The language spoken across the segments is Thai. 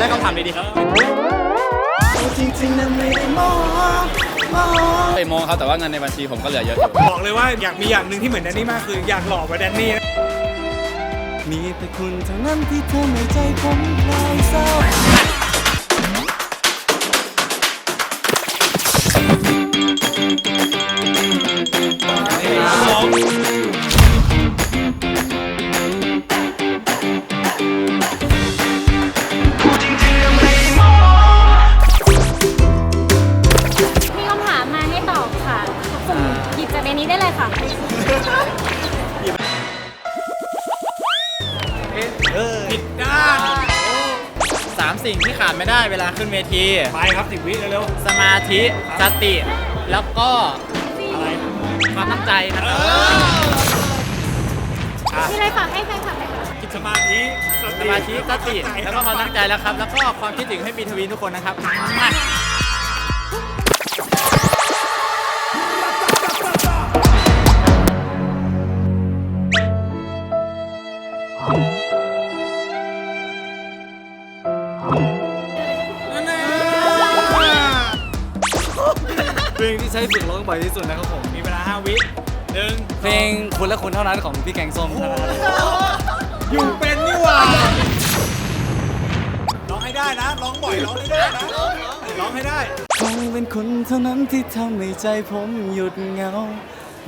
ได้คำถามดีๆครับจริงๆนั้นไม่ได้มองมองไปมองครับแต่ว่าเงินในบัญชีผมก็เหลือเยอะอยู่บอกเลยว่าอยากมีอย่างหนึ่งที่เหมือนแดนนี่มากคืออยากหล่อกว่าแดนนี่นะมีแต่คุณเท่านั้นที่ทำให้ใจผมคลายเศร้า สุ่มหยิบจากในนี้ได้เลยค่ะ ผิดด้านสามสิ่งที่ขาดไม่ได้เวลาขึ้นเวที ไปครับสิบวิเร็วสมาธิ สติ แล้วก็ๆอะไรความตั้งใจนะครับมีอะไรฝากให้แฟนคลับไหมคะสมาธิสมาธิ สติ แล้วก็ความตั้งใจแล้วครับ แล้วก็ความคิดถึงให้ปีทวีทุกคนนะครับ เพลงที่ใช้ฝึกร้องบ่อยที่สุดนะครับผมมีเวลาห้าวิหนึ่งเพลงคุณและคุณเท่านั้นของพี่แกงส้มนะครับอยู่เป็นนี่หว่าร้องให้ได้นะร้องบ่อยร้องให้ได้นะร้องให้ได้ คงเป็นคุณเท่านั้นที่ทำให้ใจผมหยุดเหงา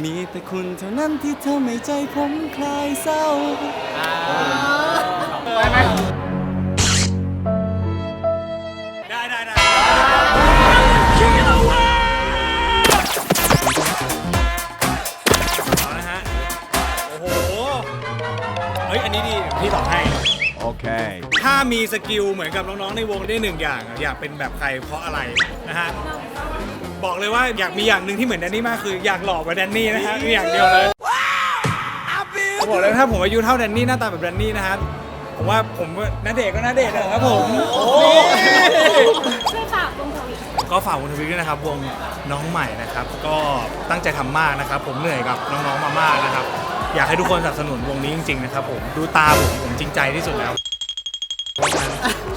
มีแต่คุณเท่านั้นที่ทำให้ใจผมคลายเศร้า ได้ได้ได้เอานะฮะ โอ้โห เฮ้ย อันนี้ดี พี่ตอบให้โอเคถ้ามีสกิลเหมือนกับน้องๆในวงได้หนึ่งอย่างอะอยากเป็นแบบใครเพราะอะไรนะฮะ บอกเลยว่าอยากมีอย่างหนึ่งที่เหมือนแดนนี่มากคืออยากหล่อกว่าแดนนี่นะฮะมีอย่างเดียวเลยบอกเลยถ้าผมอายุเท่าแดนนี่หน้าตาแบบแดนนี่นะฮะผมว่าผมก็นาเดชน์ก็นาเดชน์นะครับผมช่วยฝากวงทวีก็ฝากวงทวิตด้วยนะครับวงน้องใหม่นะครับ ก็ตั้งใจทำมากนะครับ ผมเหนื่อยกับน้องๆมามากนะครับ อยากให้ทุกคนสนับสนุนวงนี้จริงๆนะครับผมดูตาผมผมจริงใจที่สุดแล้วเพราะฉะนั้น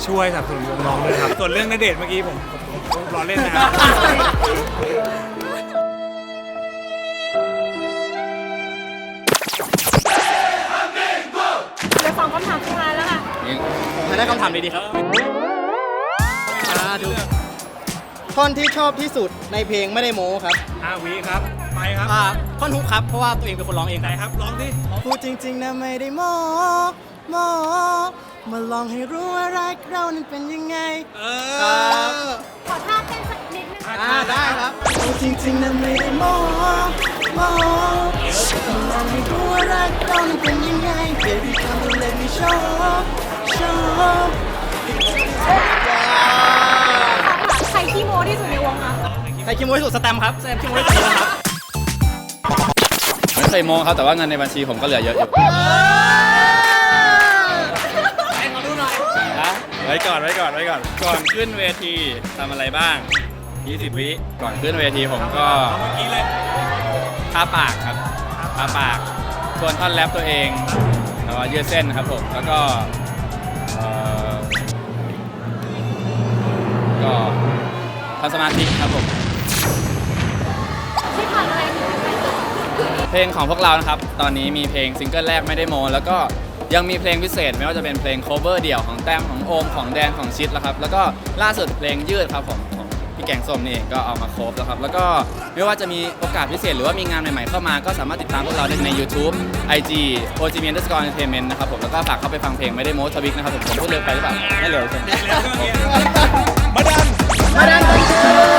ช่วยสนับสนุนวงน้องด้วยครับส่วนเรื่องนเดชน์เมื่อกี้ผมผมผมผม รอเล่นนะครับเหลือสองคำถามสุดท้ายแล้วค่ะ ผมได้คำถามดีๆครับท่อนที่ชอบที่สุดในเพลงไม่ได้โม้ครับห้าวิครับ ไปครับอ่าท่อนฮุกครับ เพราะว่าตัวเองเป็นคนร้องเองไหนครับ ร้องดิ พูดจริง ๆนะไม่ได้มองมอง มาลองให้รู้ว่ารักเรานั้นเป็นยังไง เอครับอขอท่าเต้นสักนิดนึงอ่าได้ครับพูดจริงๆนะไม่ได้มองมองมาลองให้รู้ว่ารักเรานั้นเป็นยังไง Baby come and let me show show ขอถามใครขี้โม้ที่สุดในวงคะใครคิดโมที่สุดสแตมป์ครับสแตมป์คิดโมที่สุดนะครับไม่เคยโมครับแต่ว่าเงินในบัญชีผมก็เหลือเยอะอยู่ ไว้ก่อนไว้ก่อนไว้ก่อนก่อนขึ้นเวทีทำอะไรบ้าง 20 วิก่อนขึ้นเวทีผมก็เมื่อกี้เลยทาปากครับทาปากส่วนท่อนแรปตัวเองแล้วก็ยืดเส้นครับผมแล้วก็เอ่อก็ทำสมาธิครับผมช่วยฝากอะไรถึงแฟนคลับเพลงของพวกเรานะครับ ตอนนี้มีเพลงซิงเกิลแรกไม่ได้โม แล้วก็ ยังมีเพลงพิเศษไม่ว่าจะเป็นเพลง cover เดี่ยวของแต้มของโอมของแดนของชิดแล้วครับแล้วก็ล่าสุดเพลงยืดครับผมของพี่แกงส้มนี่เองก็เอามาโคฟแล้วครับแล้วก็ไม่ว่าจะมีโอกาสพิเศษหรือว่ามีงานใหม่ๆเข้ามาก็สามารถติดตามพวกเราได้ใน YouTube IG o g m e n d e r s c o r e Entertainment นะครับผมแล้วก็ฝากเข้าไปฟังเพลงไม่ได้โมทวิกนะครับผมผมพูดเร็วไปหรือเปล่าไม่เร็วใช่ไหมมาดันเป็น